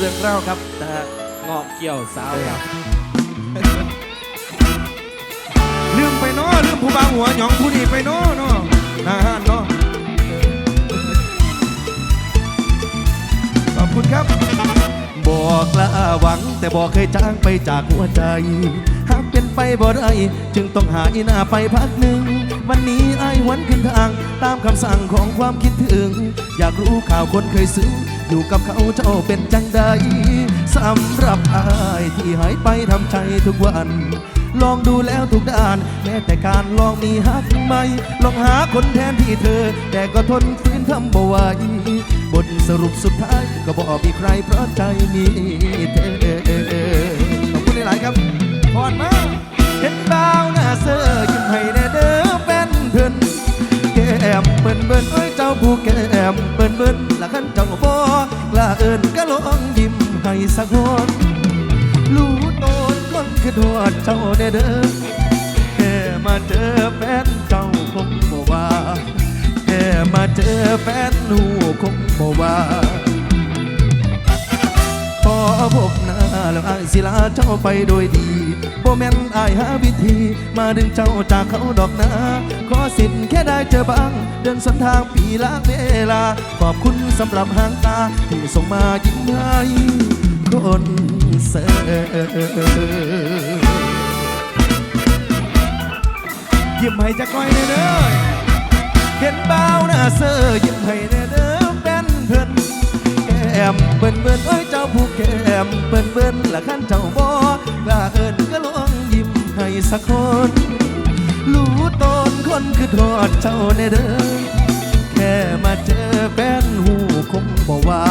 เรื่องเล่าครับนะฮะเงอกเกี่ยวสาวครับลืมไปเนาะลืมผู้บาวหัวหยองผู้นี้ไปเนาะเนาะนาฮานเนาะขอบคุณครับ บอกละหวังแต่บอกเคยจ้างไปจากหัวใจ หากเป็นไปบ่ได้จึงต้องหาอีหน้าไปพักหนึ่ง วันนี้ไอ้ายหวันขึ้นทาง ตามคำสั่งของความคิดถึง อยากรู้ข่าวคนเคยซึ้ง อยู่กับเขาเจ้าเป็นจังใดสำหรับอายที่หายไปทำใจทุกวัน ลองดูแล้วทุกด้าน แม้แต่การลองมีฮักไหมลองหาคนแทนที่เธอ แต่ก็ทนฝืนทำบ่ไหวบทสรุปสุดท้ายก็บอกมีใครเพราะใจมีเธอขอบคุณหลายครับพอดมาเสักคนรู้ตนคนคือทวดเจ้าเด้อเด้อแค่มาเจอแฟนเจ้าคงบ่ว่าแค่มาเจอแฟนหูคงบ่ว่าพอพบหน้าแล้วอายสิลาเจ้าไปโดยดีบ่แม่นอายหาวิธี มาดึงเจ้าจากเขาดอกนะขอสิทธิ์แค่ได้เจอบ้าง เดินสนทางปีละเวลา ขอบคุณสำหรับหางตา ที่ส่งมายิ้มให้ คนเสิยิ้มให้จะก้อยเด้อเด้อเห็นเบาวหน้าเซอยิ้มให้เด้อเด้อเป็นเพื่อนแก้มเบิ่นเบิ่นเอ้ยเจ้าผู้แก้มเบิ่นเบิ่นละขันเจ้าบอกล้าเอิญก็ลองยิ้มให้สักคนรู้ตนคนคือทอดเจ้าในเด้อแค่มาเจอแฟนหูคงบอกว่า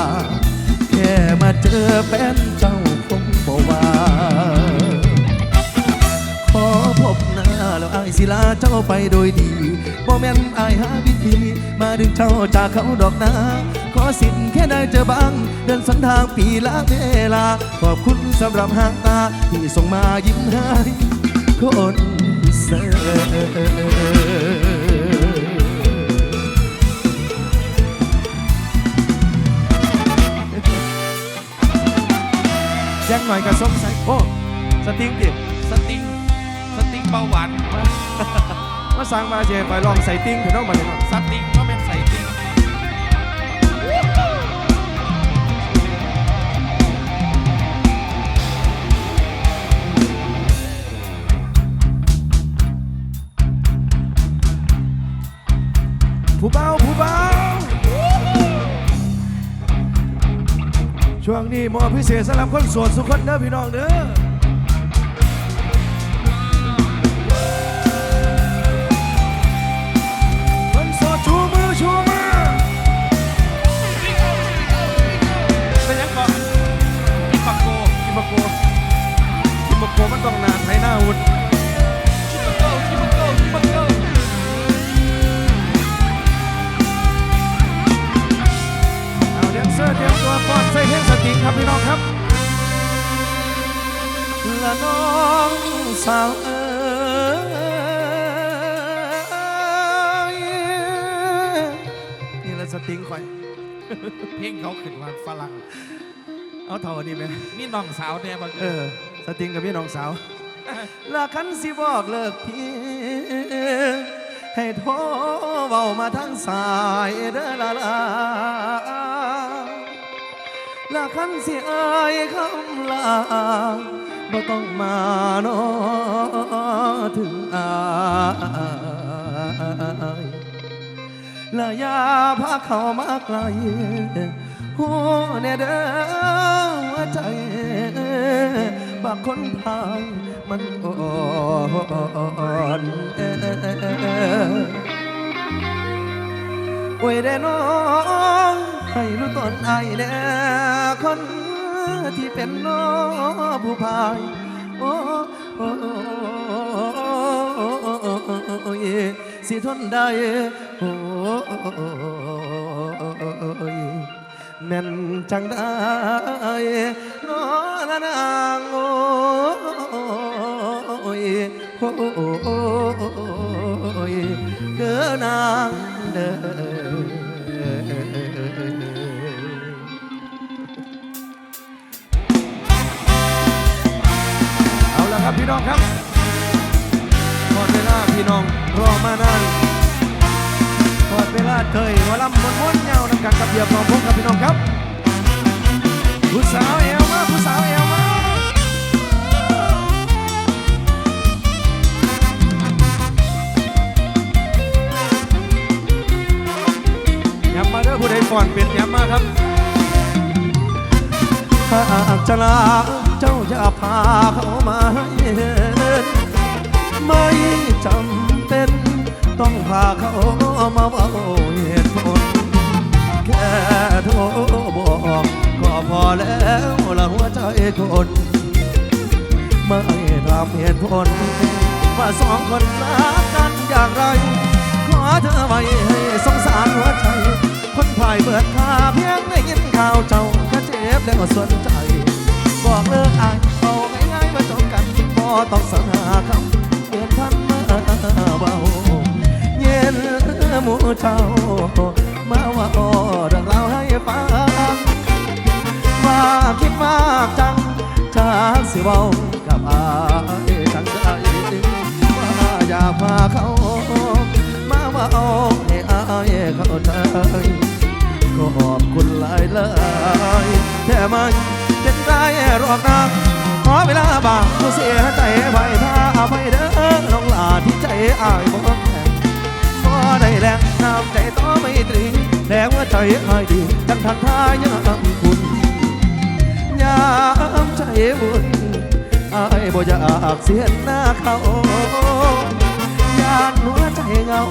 มาเจอแฟนเจ้าคงบอกว่า ขอพบหน้าแล้วอายสิลาเจ้าไปโดยดีบ่แม่นอายหาวิธี มาดึงเจ้าจากเขาดอกนาขอสิทธิ์แค่ได้เจอบ้าง เดินสันทางปีละเวลา ขอบคุณสำหรับหางตา ที่ส่งมายิ้มให้คนเสิ ยังหน่อยกับสงสัยโอ้สติงดิสติงสติงเบาหวานมาสั่งมาเจไปลองใส่ติ้งถึงต้องมาเลยเนาะสติงก็เป็นใส่ติงผู้เบา ช่วงนี้หมอพิเศษสำหรับคนโสดสุขคนเด้อพี่น้องเด้อคนโสดชูมือชูมือเป็นยังก่อนกินปักโกกินมะโกกินมะโกมันต้องหนานไทยหน้าหุ่น สาวเอ๋ยนี่ละสติงคอย เพลงเขาขึ้นมาฝรั่งเอาเท่าอันนี้ไหมมีน้องสาวแน่บางเออสติงกับพี่น้องสาวลาคันสิบอกเลิกพี่ ให้โทรเบามาทางสายเด้อละลาลาคันสิอายคำลา บ่ต้องมาโนอถึงอายและยาพาเข้ามาไกลหัวเนเด้อหัวใจบางคนพายมันอ่อนแอโอ้ยเด้น้องให้รู้ตนไอายแน่คน ที่เป็นน้องผู้พายโอ้โอ้ยสิทนได้โอ้ยแม่นจังได้น้อนางโอ้ยโอ้ยเด้อนางเด้อ พี่น้องครับหมดเวลาพี่น้องรอมานานหมดเวลาเคยหัวลำมวนม้วนเงานำกันกับเบียร์ของพงกับพี่น้องครับผู้สาวเอวมาผู้สาวเอวมาย้ำมาเด้อผู้ใดก่อนเป็นย้ำมาครับหากจะลา เจ้าอย่าพาเขามาให้เห็นไม่จำเป็น ต้องพาเขามาเว่าเหตุผลแค่โทรบอกก็พอแล้วละหัวใจคนไม่ทำเหตุผลว่าสองคนรักกันอย่างไร ขอเธอไว้ให้สงสารหัวใจ คนภายเบิดคาเพียงได้ยินข่าวเจ้าก็เจ็บแล้วสนใจ บอกเลย ต้องสหาคำเกินพันมาเบาเย็นหมูเจ้ามาว่าอ้อเรื่องราวให้ฟังว่าคิดมากจังจากสิเว้ากับอายตั้งใจว่าอยากพาเขามาว่าอาให้อายเข้าใจขอบคุณหลายหลายแต่มัน เป็นได้หรอกนะขอเวลาบางผู้เสียใจไปถ้าอภัยเด้อน้องหลาที่ใจอายบอกแข็งก็ได้แลกน้ำใจต่อไม่ตรีแล้วว่าใจอายดีกันทักทายยามคุณยามใจบุญอายบ่อยากเสียหน้าเขายานหัวใจเงา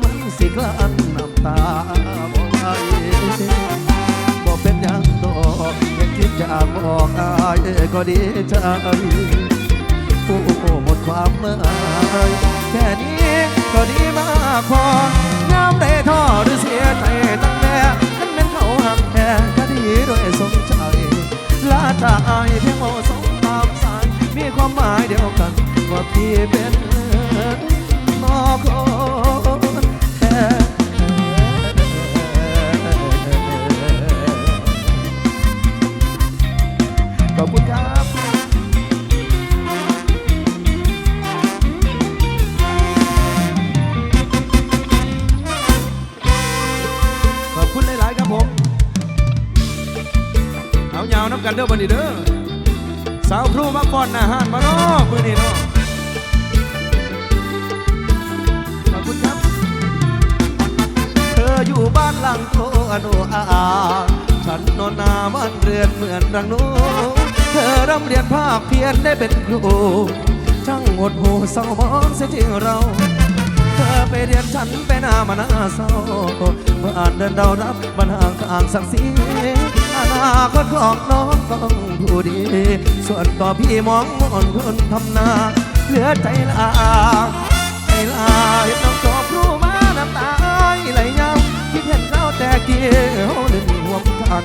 มันสิกลั้นน้ำตาบ่ไห อยากบอกอายก็ดีใจโอ้โหหมดความเมื่อยแค่นี้ก็ดีมากพอน้ำได้ท่อหรือเสียใจตั้งแต่นั้นเป็นเขาหักแท้ก็ดีด้วยสมใจลาจาอายเพียงโอสงตามสายมีความหมายเดียวกันว่าพี่เป็นนอค เด้อบันนี้เด้อสาวครูมาก่อนอาหารมาเนาะมือนี้เนาะขอบคุณครับ เธออยู่บ้านหลังโตอโนอาอาฉันนอนนาบ้านเรือนเหมือนรังโนเธอร่ำเรียนภาคเพียรได้เป็นครูช่างหดหูเศร้ามองเสียที่เราเธอไปเรียนฉันไปหน้ามาหน้าเศร้าบ้านเดินเดารับบันหางข้างสักสี อนาคตของน้องต้องผู้ดี ส่วนต่อพี่มองมอนคนทำนา เหลือใจลาไอ้ลาเห็นน้องจบรู้มาน้ำตาไหลยังคิดเห็นเราแต่เกี่ยวเล่นห่วมกัน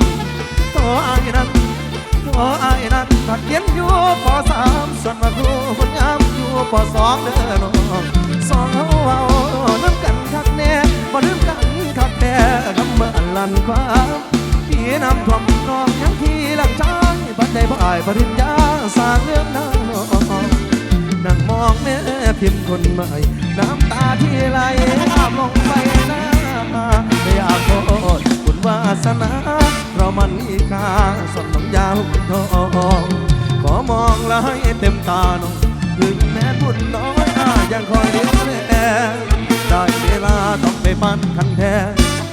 ตัวไอ้นั้นตัวไอ้นั้นตัดเย็นอยู่ปสามส่วนมาครูคนงามอยู่ปสองเด้อน้องสองเฮาเอาน้ำกันคักแน่บ่ลืมกันคักแท้คำเมื่อลันความ พี่น้ำท่วมน้องยังที่หลังใจบัดได้พ่ายปริญญาสร้างเรื่องน้องนั่งมองแม่พิมพ์คนใหม่ น้ำตาที่ไหลอาบลงไปหน้าไม่อยากโทษคุณวาสนา เรามันมีค่าสมน้ำยาหุ่นทองขอมองแล้วให้เต็มตาน้องถึงแม้บุญน้อยอยังคอยเลี้ยงแลได้เวลาต้องไปปั้นคันแท้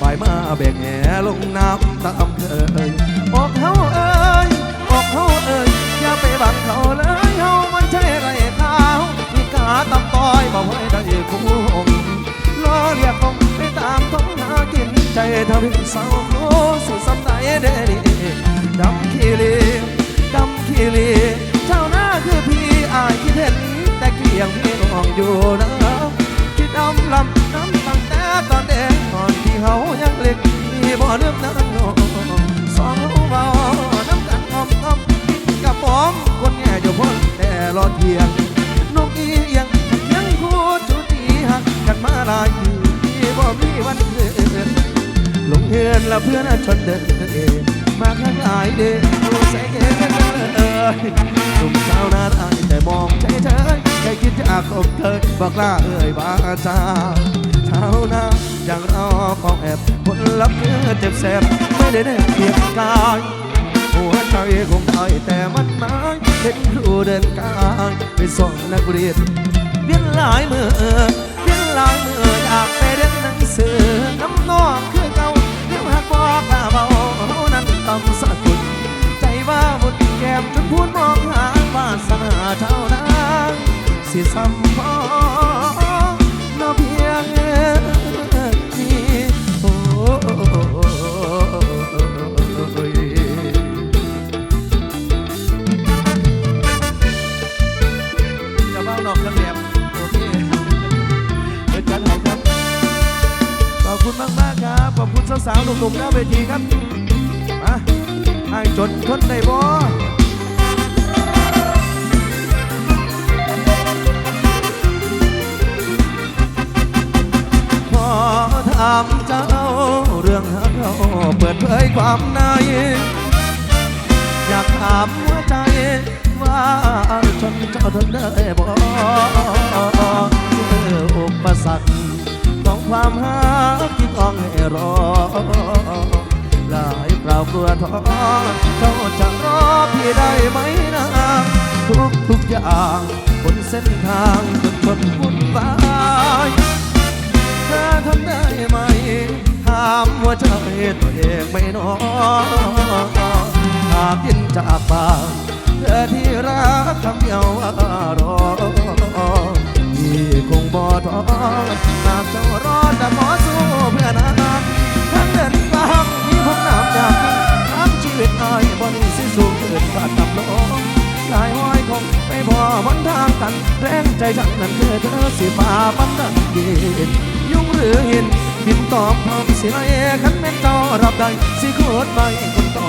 ไปมาแบกแหลงน้ำตามเคยอกเฮาเอ้ยอกเฮาเอ้ยอย่าไปบังเขาเลยเฮามันใช่ไรเข้ามีกาตำต้อยบอกให้ได้คุ้มล้อเรียกคงไปตามท้องหากินใจทวิเศร้าโอ้สุดสำใจเด้ดีดำขี้ลีดำขี้ลีเจ้าหน้าคือพี่อายคิดเห็นแต่เกลียงพี่น้องอยู่นะคิดอำลำน้ำตัง ตอนเด็กตอนที่เฮายังเล็กมีบ่เรื่องนั้นน้สองเฮาเบาน้ำกันอ้อมอ้อมกับผมคนแง่อยู่พ้นแต่รอเทียงนกอีเอียงยังพูดจุตีหักกันมาหลายปีที่บ่มีวันเกิดลงเฮือนและเพื่อนชนเดินเองมาข้างหลายเดนดูใส่เกนเออยหนุ่มสาวนาได้แต่มองเฉยๆแค่คิดจะคบเธอบอกลาเอ่ยบาจา แอบผลลัพธ์เนื้อเจ็บแสบไม่ได้ได้เพียงกายหัวใจคงได้แต่มันหมายเห็นครูเดินกายไปส่งนักเรียนเรียนหลายมือเรียนหลายมืออยากไปเรียนหนังสือน้ำนองคือเก่าเรื่องหักบอกลาเบานั้นต่ำสักคุณใจว่าหมดแก้มจนพูดมองหาวาสนาเท่านั้นสิสัมพอเนาะเพียง ขอบคุณสาวๆหนุ่มๆหน้าเวทีครับ มาให้จนทนได้บ่ขอถามเจ้าเรื่องหาเขาเปิดเผยความในอยากถามหัวใจว่าฉันเจ้าทนได้บ่เจออุปสรรค ของความหาที่ต้องให้รอ หลายคราวกลัวท้อเจ้าจะรอพี่ได้ไหมนะทุกทุกอย่างบนเส้นทางจนชนวุ่นวายเธอทำได้ไหมถามว่าใจตัวเองไม่นอหากยินจากปากเธอที่รักคำเดียวว่ารอ บ่ท้อหากเจ้ารอจะขอสู้เพื่อนานทั้งเดินทางมีผมน้ำจากทั้งชีวิตอ้ายบนสิสูงเกินขาดกับน้องลายห้อยคงไปพอหนทางกันแรงใจฉันนั้นคือเธอสิฟ้าบันดันเย็นยุ่งหรือเห็นบินตอบพร้อมสิไลขันแม่นเจ้ารับได้สิโคตรไปคนต่อ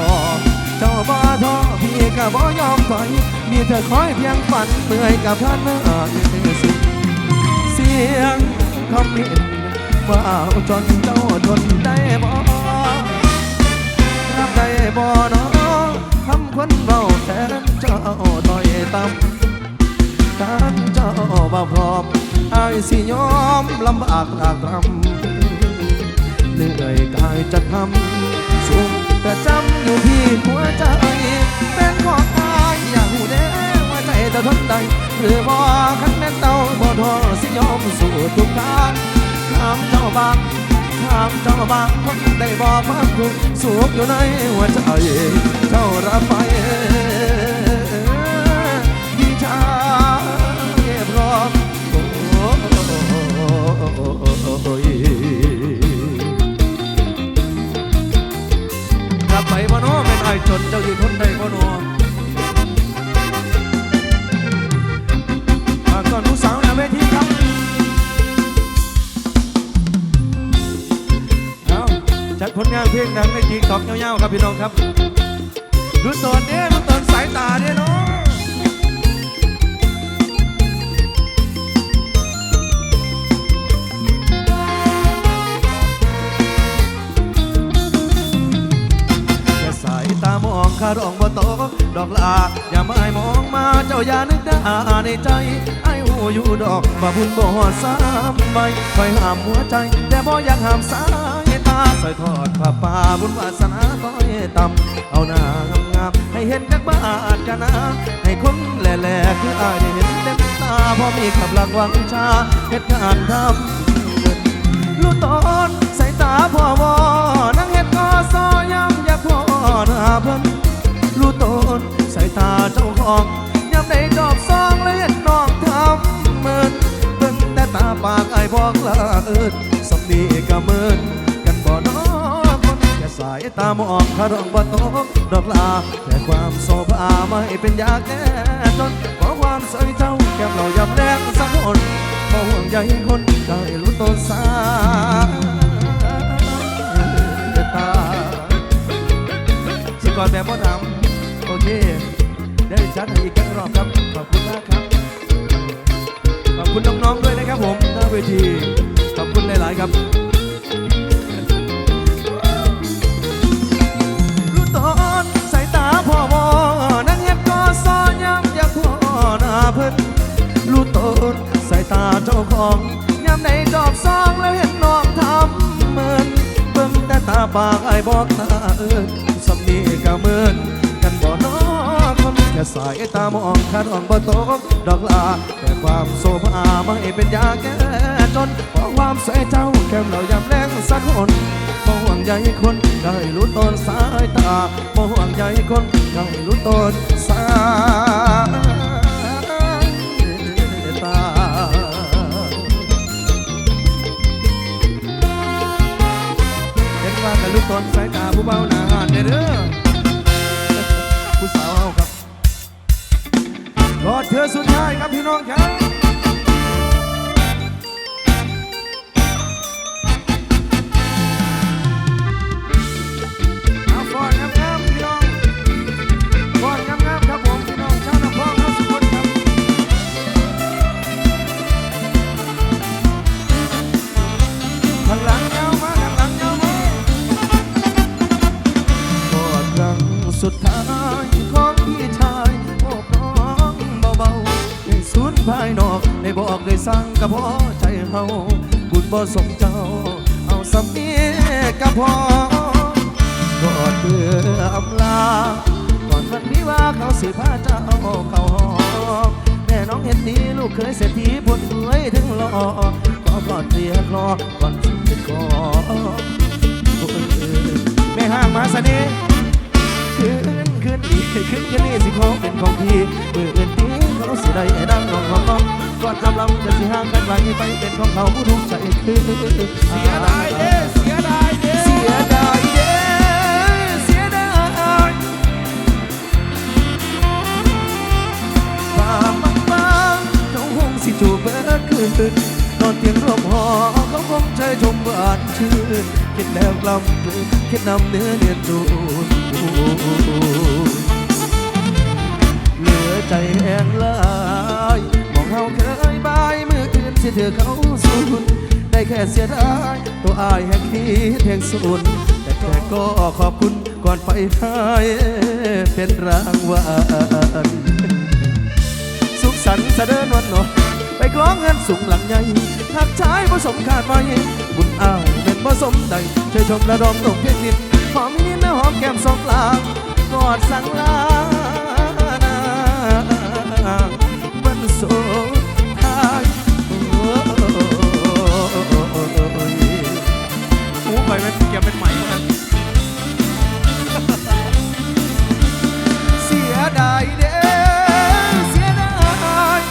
เจ้าบ่ท้อพี่ก็บ่ยอมถอยมีเธอคอยเพียงฝันเมื่อยกับท่านเมื่อ ยงคำเห็นว่าเอาจนเจ้าทนได้บ่รับได้บ่เนาะคำคนเบาแทนเจ้าต่อยต่ำการเจ้าบ่พร้อมอายสิยอมลำบากลากรำเหนื่อยกายจะทำสุขแต่จำอยู่ที่หัวใจเป็นของอายอย่าหูเด้าใจะทนได้หรือบ่คันแม่นเต้าบ่ทอสิยอมสู้ทุกทางถามเจ้าบางถามเจ้าบางคนได้บ่ความทุกสุขอยู่ในหัวใจเจ้ารับไปพี่ชายพร้อมโอ้ยกลับไปบ่โนเป็นไอ้จนเจ้าอยู่ทนได้บ่โนฝ จัดผลงเพลงดังในทีตอกเงาๆครับพี่น้องครับดูตอนนี้ดูตอนสายตาเนี่ยเนาะค่สายตามองข้ารองบ่โตดอกลาอย่ามาให้มองมาเจ้าอย่านึกด่าในใจไอ้หูอยู่ดอกว่าบุญบ่หอดสามใบคอยห้ามหัวใจ แต่บ่อยากห้ามสาย ตาใส่ทอดผ้าป่าบุญวาสนาคอยต่ำเอาหน้างามๆให้เห็นจักบานกันนะให้คนแหล่ๆคืออายได้เห็นเต็มตาพอมีกำลังวังชาเหตุการณ์ทำรู้ตอนสายตาพ่อวอนั่งเฮ็ดก็ซอยำอยากพ่อหน้าเพิ่นรู้ตนสายตาเจ้าของยำในดอกซองและเห็นน้องทำเหมือนเบิ่งแต่ตาปากไอ้บอกละเอิดสำนีก็เหมือน บ่น้อคนแค่สายตามองคารองบ่ตกดอกลาแค่ความโซภาไม่เป็นยาแก้จนขอความสวยเจ้าแก้มเรายำแดงสักคนบ่ห่วงใยคนได้รู้ตัวสาตาสกอร์แบบพ่อดำโอเคได้จัดอีกครั้งรอบครับ ขอบคุณมากครับขอบคุณน้องๆด้วยนะครับผมหน้าเวที ขอบคุณหลาย ๆ ครับ รู้ตัวอึดสายตาเจ้าของยามในจอบซองแล้วเห็นน้องทำเหมือนเบิ่งแต่ตาปากไอ้บอกตาเอินสำนีก็เหมือนกันบ่นอคนแค่สายตามองคาดอ่องบ่ตกดอกลาแต่ความโซภาไม่เป็นยาแก้จนเพราะความสวยเจ้าแก้มเรายำแรงสักคนบ่ห่วงใยคนได้รู้ตนสายตาบ่ห่วงใยคนได้รู้ตนสาย นว่ากันสายตาผู้เบาหน้าหานเด้อผู้สาวเฮาครับรอเธอสุดท้ายครับพี่น้องครับ สมเจ้า เอาสำเนียกับพอกอดเพื่ออำลา ก่อนวันนี้ว่าเขาสิพาเจ้าเข้าห้องแม่น้องเห็นดีลูกเคยเศรษฐีผลรวยถึงหล่อก็กอดเรียกรอก่อนสิจะขอแม่ห้างมาสน่ห์คืนคืนดีคืนคืนนี้สิขอเป็นของพี่เมื่อเอื่นตีเขาสิได้ดังน้องน้อง ก่อนกำลังจะสิห่างกันไกลไปเป็นของเขาผู้ทุกข์ใจคือเสียดายเด้เสียดายเด้เสียดายเด้เสียดายความบางบางเขาคงสิจูบเบิดคืนนอนเตียงร่มหอเขาคงใจชมหวานชื่นคิดแล้วกล้ำคิดนำเนื้อเนียนดูเหลือใจแห้งลาย เขาเคยบายมืออื่นสิเธอเขาสูญได้แค่เสียดายตัวอายแห่งคิดแห่งสูญแต่แค่ก็ขอบคุณก่อนไปให้เป็นรางวัลสุขสันต์เสด็จวันหนอไปกล้องเงินสูงหลังใหญ่หักชายผสมขาดไว้บุญอ้ายเป็นผสมใดช่วยชมระดมตกเพียงดินหอมนิดนหอมแก้มสองลางกอดสั่งลา สทายโอ้ยหูไปเป็นเกียร์เป็นใหม่เหมือนกันเสียดายเด้อเสียดาย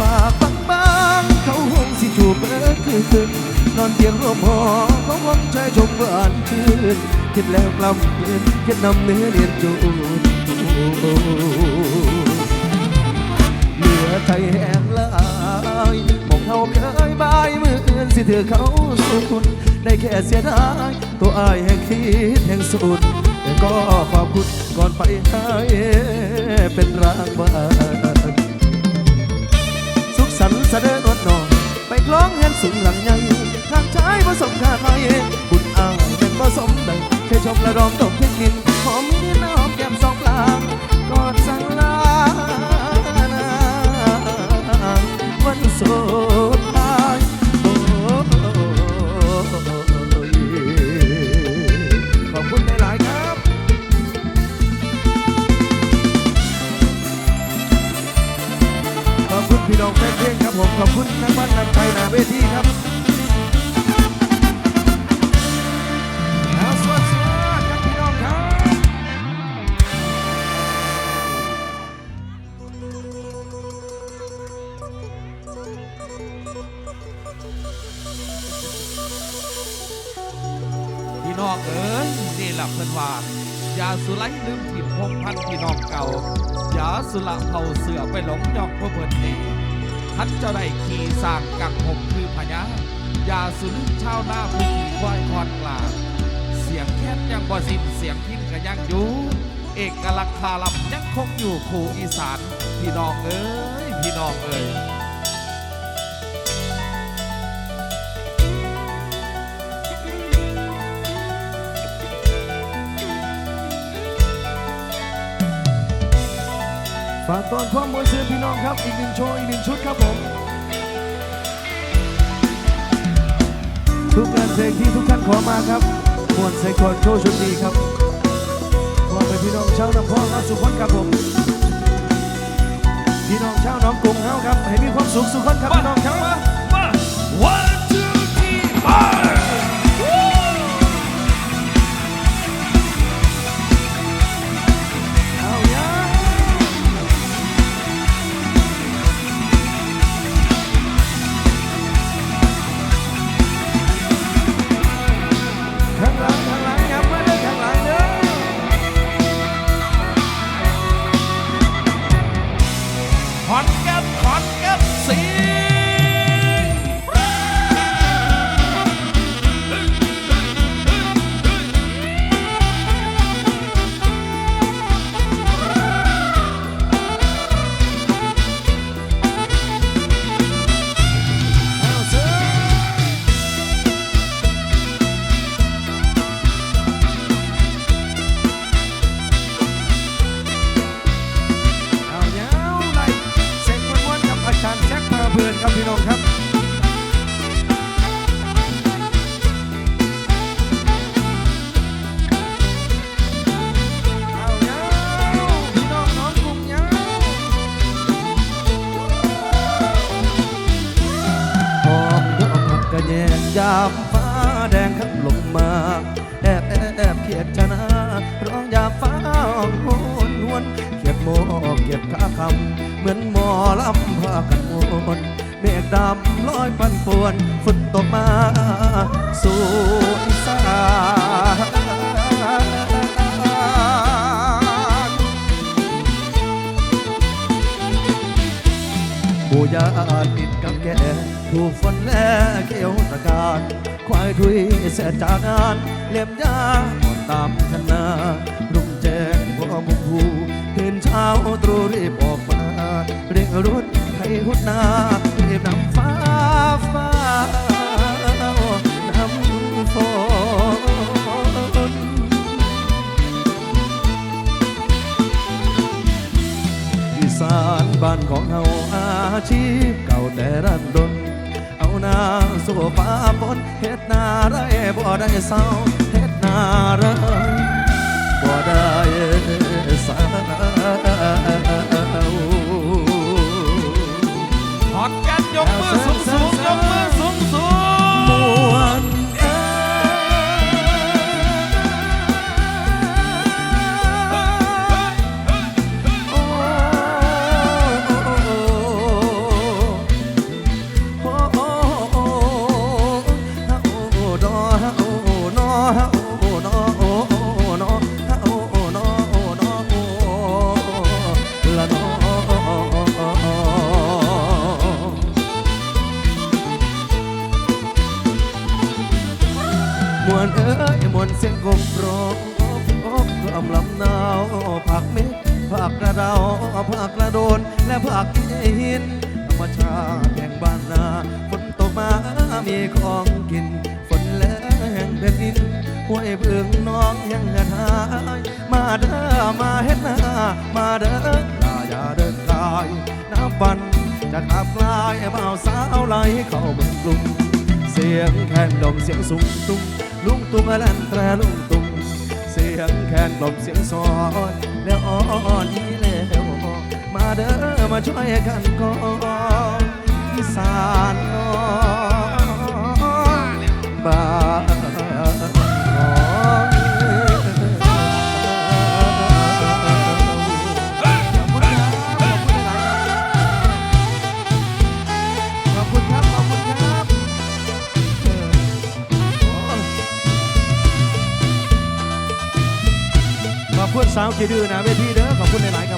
ปากบางบางเขาคงสิจูบเบิดคืนนอนเตียงร่มหอเขาคงใจชมหวานชื่นคิดแล้วกล้ำเกินคิดนำเนื้อเรียนจูน เหลือใจแห้งลายมองเขาเคยบายมืออื่นสิเธอเขาสุนได้แค่เสียดายตัวอายแห่งคิดแห่งสุดแต่ก็ขอบคุณก่อนไปให้เป็นรางวัลสุขสันต์เสด็จวันนองไปคล้องเงินสูงหลังใหญ่ทางชายผสมขาไทยบุญอ้ายเป็นผสมใดแค่ชมและรอมตกเพียงดินหอมนิดน้ำแก้มส กอดสังลาวันสุดท้ายโอ้ยขอบคุณหลายๆครับ ขอบคุณพี่น้องแฟนเพลงครับผม ขอบคุณนักบ้านนำใจหนาเวทีครับ น้องเอ้ยนี่แหละเพิ่อนว่าอย่าสุไลลืมถิ่นพงพันพี่น้องเก่าอย่าสุละเผาเสือไปหลงยองพวกเพิ่นนี่ทันเจ้าได้ขี่สร้างกังผมคือพญาอย่าสุลืมชาวนาผู้ขี่ควายคอนกลาเสียงแค้นยังบ่สิ้นเสียงพินก็ยังอยู่เอกลักษณ์คาลัมยังคงอยู่คู่อีสานพี่น้องเอ้ยพี่น้องเอ้ย ฝากตอนความมวลซื่นพี่น้องครับ อีกหนึ่งโชว์อีกหนึ่งชุดครับผม ทุกงานเพลงที่ทุกท่านขอมาครับมวลไซคอนโชว์ชุดนี้ครับขอไปพี่น้องชาวน้ำพองและสุขคนครับผม พี่น้องชาวน้องกรุงเฮาครับ ให้มีความสุขสุขคนครับพี่น้องครับ สู่อีสานผู้ยาติดกับแกถูกฝนแลเกี่ยวตะการควายทุยเสียจากงานเลียมยาหมดตามคณารุ่งแจ้งพ่อมุมผูตื่นเช้าตรูรีบออกมาเร่งรถให้หุดนา สานบ้านของเฮาอาชีพเก่าแต่รันดนเอานาสู่ฟ้าฝนเฮ็ดนาไรบ่ได้เศร้าเฮ็ดนาไรบ่ได้ มีของกิน ฝนแรงแผ่นดินห้วยเบิ่งน้องยังเงินหายมาเด้อมาเฮ็ดนามาเด้อลาอย่าเดินกายน้ำปันจะขับกลายเบาสาวไหลเข้าเมืองกรุงเสียงแคนกล่อมเสียงสูงตุ้งลุงตุ้งอลันแตรลุงตุ้งเสียงแคนกล่อมเสียงซอนแล้วอ่อนอีแล้วมาเด้อมาช่วยกันก่อนอีสานน้อง บ้านขอบคุณครับ ขอบคุณครับขอบคุณสาวขี้ดื้อนะเวทีเด้อขอบคุณหลายๆครับ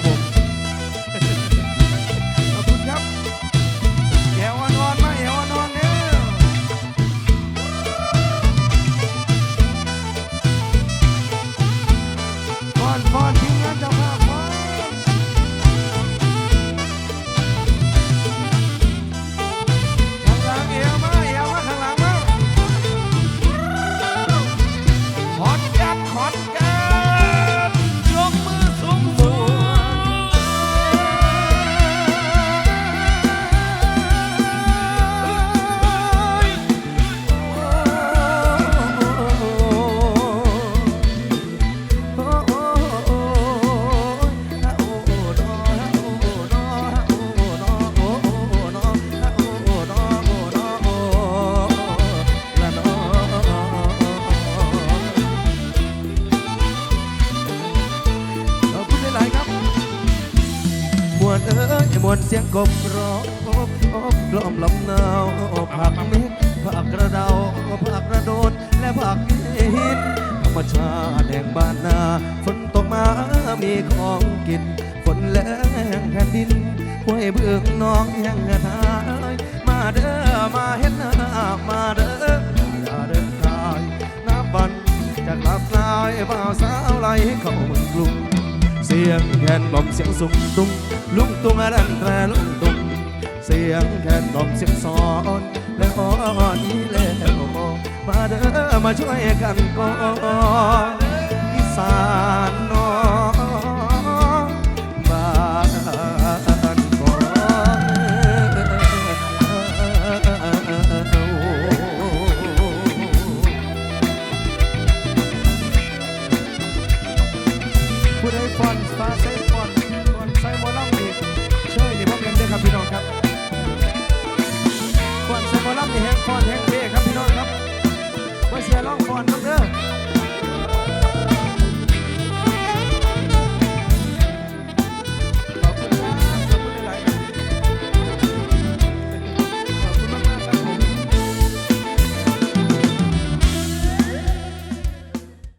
สียงกบร้องกล่อมลำหนาวผักเม็ดผักกระเดาผักกระโดดและผักหินธรรมชาติแห่งบ้านนาฝนตกมามีของกินฝนแรงแผ่นดินห้วยเบื้องน้องยังทายมาเด้อมาเห็นนามาเด้ออย่าเดินทายน้ำบันจากลาบลายบ่าวสาวไหลเข้าเมืองกรุง สียงแคนบอมเสียงสุงตุงลุงตุงอะดันแตรลุงตุงเสียงแคนบอมเสียงสอนและอ่อนอีแล้วมาเด้อมาช่วยกันก่อนอีสาน